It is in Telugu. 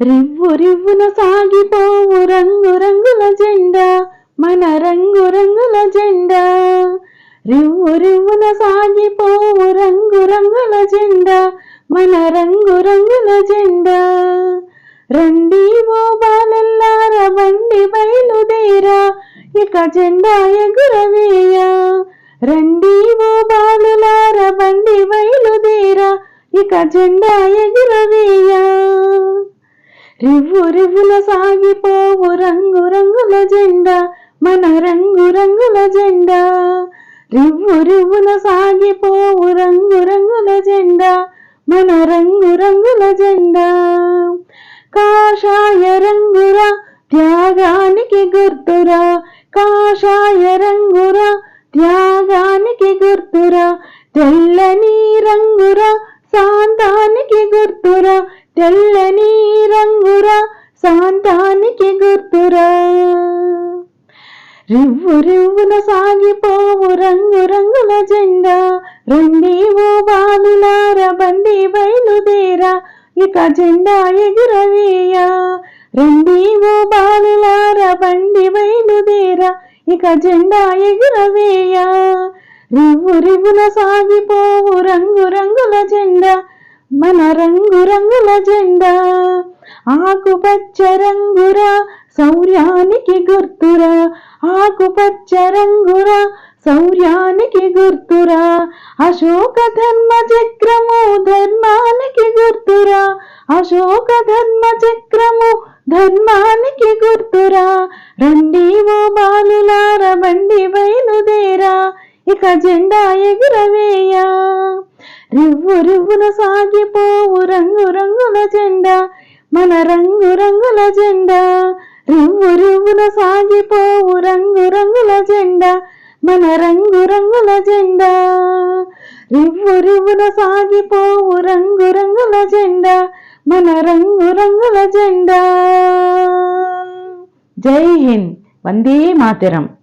రివ్వు రివ్వున సాగిపోవు రంగు రంగుల జెండా మన రంగు రంగుల జెండా. రివ్వు రివ్వున సాగిపోవు రంగు రంగుల జెండా మన రంగు రంగుల జెండా. రండి ఓ బాలల్లార బండి బయలుదేరా ఇక జెండా ఎగురవేయ. రండి ఓ బాలులార బండి బయలుదేరా ఇక జెండా ఎగురవేయ. రివ్వు రివ్వుల సాగిపోవు రంగు రంగుల జెండా మన రంగు రంగుల జెండా. రివ్వు రివ్వుల సాగిపోవు రంగు రంగుల జెండా మన రంగు రంగుల జెండా. కాషాయ రంగురా త్యాగానికి గుర్తురా కాషాయ రంగురా త్యాగానికి గుర్తురా తెల్లని రంగురా శాంతానికి గుర్తురా తెల్లని రంగురా శాంతానికి గుర్తురా. రివ్వు రివ్వున సాగిపోవు రంగు రంగుల జెండా. రండి ఓ బాలులార బండి బయలుదేరా ఇక జెండా ఎగురవేయ. రండి ఓ బాలులార బండి బయలుదేరా ఇక జెండా ఎగురవేయ. రివ్వు రివ్వున సాగిపోవు రంగు రంగుల జెండా. మన రంగు రంగుల జెండా ఆకుపచ్చ రంగురా శౌర్యానికి గుర్తురా. ఆకుపచ్చ రంగురా శౌర్యానికి గుర్తురా. అశోక ధర్మ చక్రము ధర్మానికి గుర్తురా. అశోక ధర్మ చక్రము ధర్మానికి గుర్తురా. రండి ఓ బాలులార బండి బయలుదేరా. ఇక జెండా ఎగురవేయ. రివ్వు రివ్వున సాగిపోవు రంగు రంగుల జెండా మన రంగు రంగుల జెండా. రివ్వు రివ్వున సాగిపోవు రంగు రంగుల జెండా మన రంగు రంగుల జెండా. రివ్వు రివ్వున సాగిపోవు రంగు రంగుల జెండా మన రంగు రంగుల జెండా. జై హింద్. వందే మాతరం.